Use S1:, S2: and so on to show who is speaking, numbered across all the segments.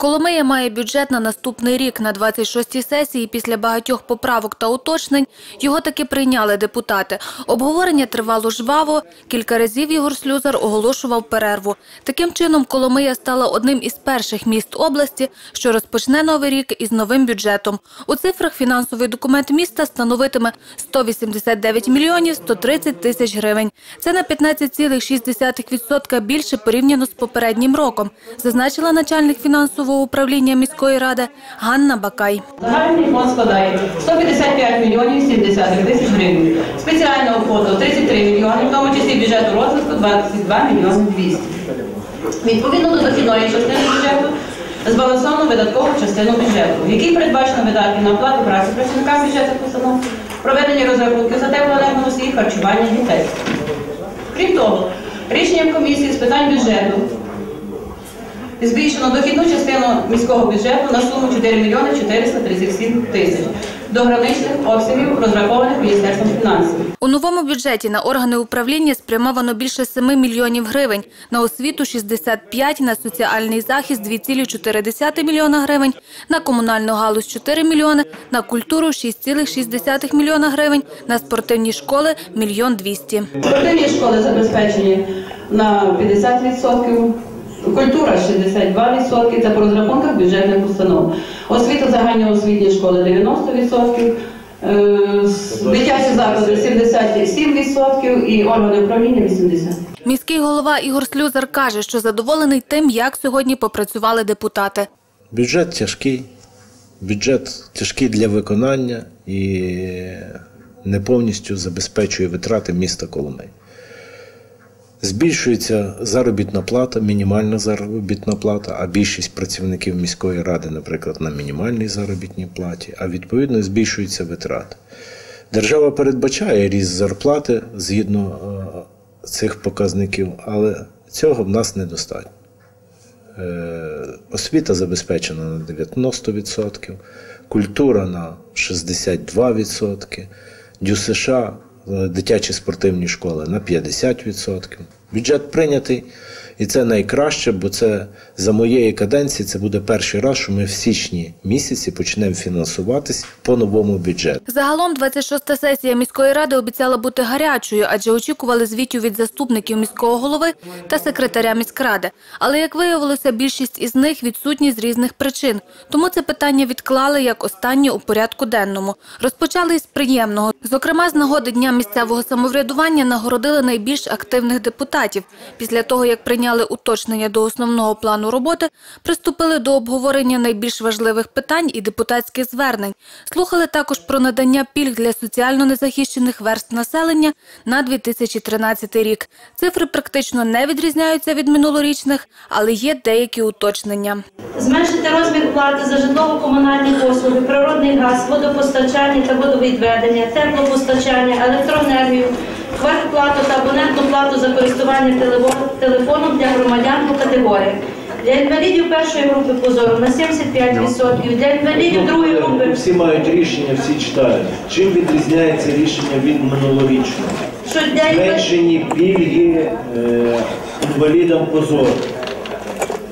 S1: Коломия має бюджет на наступний рік. На 26-й сесії після багатьох поправок та уточнень його таки прийняли депутати. Обговорення тривало жваво. Кілька разів Ігор Слюзар оголошував перерву. Таким чином, Коломия стала одним із перших міст області, що розпочне новий рік із новим бюджетом. У цифрах фінансовий документ міста становитиме 189 мільйонів 130 тисяч гривень. Це на 15,6% більше порівняно з попереднім роком, зазначила начальник фінансового управління міської ради Ганна Бакай.
S2: Загальний фонд складає 155 мільйонів 70 тисяч гривень. Спеціального фонду 33 мільйони, в тому числі бюджету розвитку 22 мільйони 200. Відповідно до дохідної частини бюджету збалансовано видаткову частину бюджету, в якій передбачено видатки на оплату праці працівникам бюджетних установ, проведення розрахунків за теплоенергоносії, харчування дітей. Крім того, рішенням комісії з питань бюджету збільшено дохідну частину міського бюджету на суму 4 мільйони 437 тисяч до граничних обсягів, розрахованих Міністерством фінансів.
S1: У новому бюджеті на органи управління спрямовано більше 7 мільйонів гривень, на освіту – 65, на соціальний захист – 2,4 мільйона гривень, на комунальну галузь – 4 мільйони, на культуру – 6,6 мільйона гривень, на спортивні школи – мільйон 200.
S2: Спортивні школи забезпечені на 50%, культура 62%, це по розрахунках бюджетних установ. Освіта загальноосвітні школи 90%, е, дитячі заклади 77% і органи управління 80%.
S1: Міський голова Ігор Слюзар каже, що задоволений тим, як сьогодні попрацювали депутати.
S3: Бюджет тяжкий, бюджет тяжкий для виконання і не повністю забезпечує витрати міста Коломий. Збільшується заробітна плата, мінімальна заробітна плата, а більшість працівників міської ради, наприклад, на мінімальній заробітній платі, а відповідно збільшуються витрати. Держава передбачає ріст зарплати згідно е, цих показників, але цього в нас недостатньо. Е, Освіта забезпечена на 90%, культура на 62%, ДЮСШ, дитячі спортивні школи на 50%. Бюджет прийнятий, і це найкраще, бо це за моєї каденції це буде перший раз, що ми в січні місяці почнемо фінансуватись по новому бюджету.
S1: Загалом 26-та сесія міської ради обіцяла бути гарячою, адже очікували звітів від заступників міського голови та секретаря міськради. Але, як виявилося, більшість із них відсутні з різних причин. Тому це питання відклали як останнє у порядку денному. Розпочали із приємного. Зокрема, з нагоди Дня місцевого самоврядування нагородили найбільш активних депутатів. Після того, як прийняли уточнення до основного плану роботи, приступили до обговорення найбільш важливих питань і депутатських звернень. Слухали також про надання пільг для соціально незахищених верст населення на 2013 рік. Цифри практично не відрізняються від минулорічних, але є деякі уточнення.
S4: Зменшити розмір плати за житлово-комунальні послуги, природний газ, водопостачання та водовідведення, теплопостачання, електроенергію, квартплату та абонентну плату за користування телефоном для громадян по категоріях. Для інвалідів першої групи позору на 75%, для інвалідів другої групи,
S5: Всі мають рішення, всі читають. Чим відрізняється рішення від минулорічного?
S4: що для
S5: Зменшені пільги е, інвалідам позору.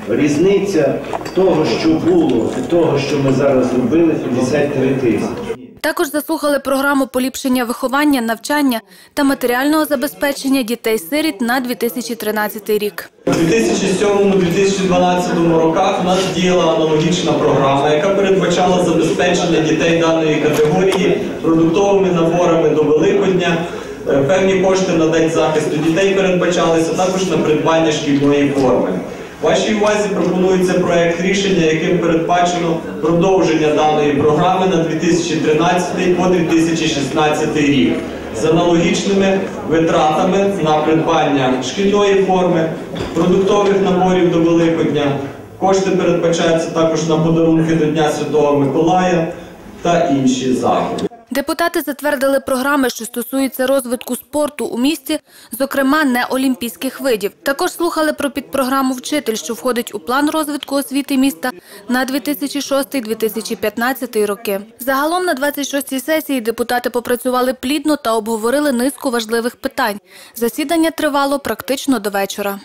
S5: Різниця того, що було, і того, що ми зараз зробили, 53 тисячі.
S1: Також заслухали програму поліпшення виховання, навчання та матеріального забезпечення дітей-сиріт на 2013 рік.
S6: У 2007-2012 роках у нас діяла аналогічна програма, яка передбачала забезпечення дітей даної категорії продуктовими наборами до Великодня. Е, Певні кошти на день захисту дітей передбачалися також на придбання шкільної форми. Вашій увазі пропонується проект рішення, яким передбачено продовження даної програми на 2013 по 2016 рік з аналогічними витратами на придбання шкільної форми, продуктових наборів до Великодня. Кошти передбачаються також на подарунки до Дня Святого Миколая та інші заходи.
S1: Депутати затвердили програми, що стосуються розвитку спорту у місті, зокрема неолімпійських видів. Також слухали про підпрограму «Вчитель», що входить у план розвитку освіти міста на 2006-2015 роки. Загалом на 26-й сесії депутати попрацювали плідно та обговорили низку важливих питань. Засідання тривало практично до вечора.